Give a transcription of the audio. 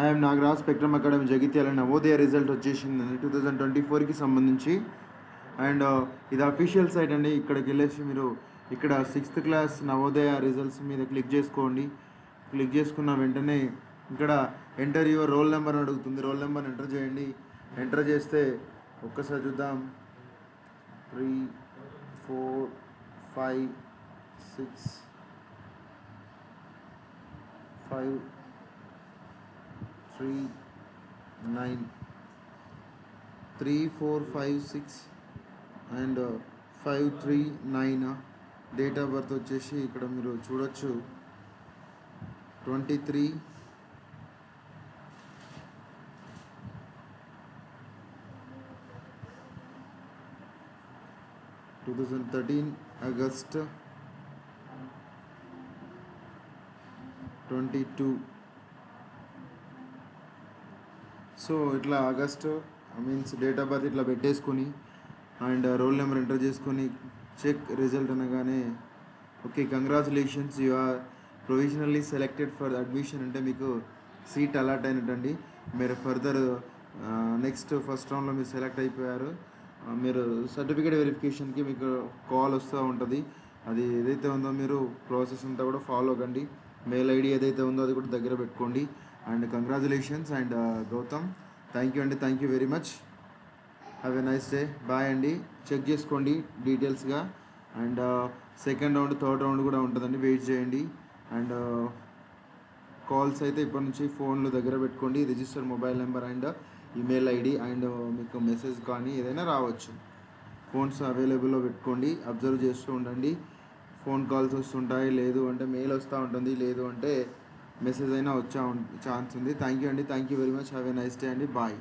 I'm Nagaraj Spectrum Academy Jagtial Navodaya result వచ్చేసిందండి two thousand twenty ఫోర్కి సంబంధించి. And uh, ఇది అఫీషియల్ సైట్ అండి. ఇక్కడికి వెళ్ళేసి మీరు ఇక్కడ సిక్స్త్ క్లాస్ నవోదయ రిజల్ట్స్ మీద క్లిక్ చేసుకోండి. క్లిక్ చేసుకున్న వెంటనే ఇక్కడ ఎంటర్ యువర్ రోల్ నెంబర్ అడుగుతుంది. రోల్ నెంబర్ ఎంటర్ చేయండి. ఎంటర్ చేస్తే ఒక్కసారి చూద్దాం. Three four five six five three nine three four five six and five three nine date of birth వచ్చేసి ఇక్కడ మీరు చూడొచ్చు. Twenty three two thousand thirteen August twenty two so ఇట్లా August means date of birth ఇట్లా పెట్టేసుకొని and roll number enter చేసుకొని check result అనగానే okay congratulations you are provisionally selected for admission అంటే మీకు సీట్ అలాట్ అయినట్టండి. మీరు ఫర్దర్ నెక్స్ట్ ఫస్ట్ రౌండ్లో మీరు సెలెక్ట్ అయిపోయారు. Uh, మీరు సర్టిఫికేట్ వెరిఫికేషన్కి మీకు కాల్ వస్తూ ఉంటుంది. అది ఏదైతే ఉందో మీరు ప్రాసెస్ అంతా కూడా ఫాలో కండి. మెయిల్ ఐడి ఏదైతే ఉందో అది కూడా దగ్గర పెట్టుకోండి. And congratulations and Gautam thank you అండి thank you very much have a nice day bye అండి. చెక్ చేసుకోండి డీటెయిల్స్గా. And second round third round కూడా ఉంటుందండి. వెయిట్ చేయండి. అండ్ కాల్స్ అయితే ఇప్పటి నుంచి ఫోన్లు దగ్గర పెట్టుకోండి. Register mobile number and email ID and మీకు మెసేజ్ కానీ ఏదైనా రావచ్చు. ఫోన్స్ అవైలబుల్లో పెట్టుకోండి. అబ్జర్వ్ చేస్తూ ఉండండి. ఫోన్ కాల్స్ వస్తుంటాయి. లేదు అంటే మెయిల్ వస్తూ ఉంటుంది. లేదు అంటే మెసేజ్ అయినా వచ్చా ఛాన్స్ ఉంది. థ్యాంక్ యూ అండి. Thank you very much. Have a nice day అండి. బాయ్.